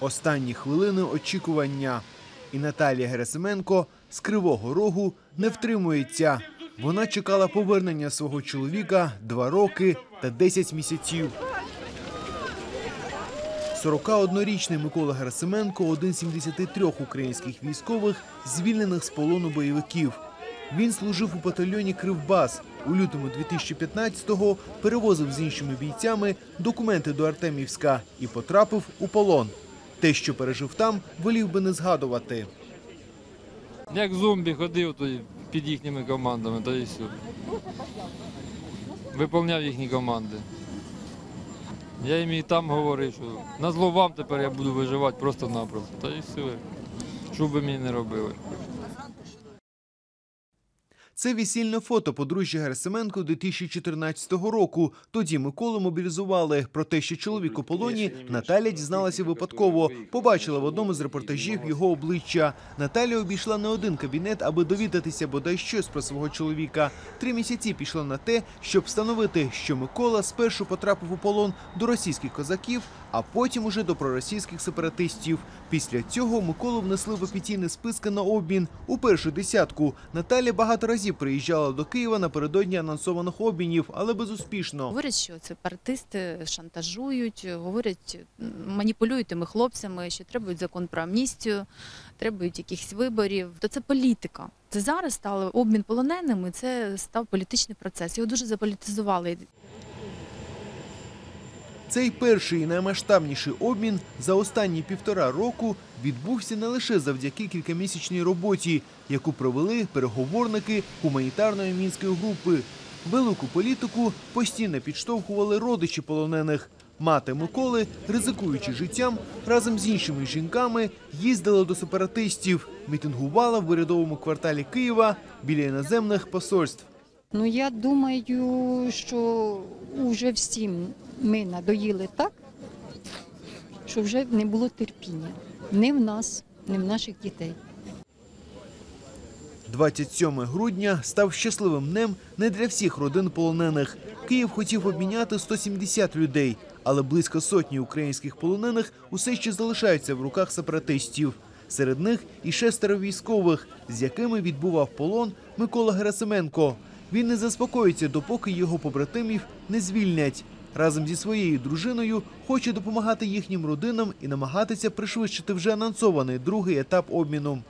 Останні хвилини очікування. І Наталія Герасименко з Кривого Рогу не втримується. Вона чекала повернення свого чоловіка два роки та 10 місяців. 41-річний Микола Герасименко – один з 73 українських військових, звільнених з полону бойовиків. Він служив у батальйоні Кривбас. У лютому 2015-го перевозив з іншими бійцями документи до Артемівська і потрапив у полон. Те, що пережив там, волів би не згадувати. Як зомбі ходив під їхніми командами, то і все. Виповняв їхні команди. Я їм і там говорив, що на зло вам тепер я буду виживати просто-напросто. Та і все. Що б ви мені не робили. Це весільне фото подружжя Герасименко 2014 року. Тоді Миколу мобілізували. Про те, що чоловік у полоні, Наталя дізналася випадково. Побачила в одному з репортажів його обличчя. Наталя обійшла не один кабінет, аби довідатися бодай щось про свого чоловіка. Три місяці пішло на те, щоб встановити, що Микола спершу потрапив у полон до російських козаків, а потім уже до проросійських сепаратистів. Після цього Миколу внесли в офіційні списки на обмін у першу десятку. Наталя багато разів приїжджала до Києва напередодні анонсованих обмінів, але безуспішно. Говорять, що сепаратисти шантажують, говорять, маніпулюють тими хлопцями, що требують закон про амністію, требують якихось виборів. То це політика. Це зараз стало обмін полоненими. Це став політичний процес. Його дуже заполітизували. Цей перший і наймасштабніший обмін за останні півтора року відбувся не лише завдяки кількамісячній роботі, яку провели переговорники гуманітарної мінської групи. Велику політику постійно підштовхували родичі полонених. Мати Миколи, ризикуючи життям, разом з іншими жінками їздила до сепаратистів, мітингувала в урядовому кварталі Києва біля іноземних посольств. Ну я думаю, що вже всім ми надоїли так, що вже не було терпіння. Не в нас, не в наших дітей. 27 грудня став щасливим днем не для всіх родин полонених. Київ хотів обміняти 170 людей, але близько сотні українських полонених усе ще залишаються в руках сепаратистів. Серед них і шестеро військових, з якими відбував полон Микола Герасименко. Він не заспокоїться, допоки його побратимів не звільнять. Разом зі своєю дружиною хоче допомагати їхнім родинам і намагатися пришвидшити вже анонсований другий етап обміну.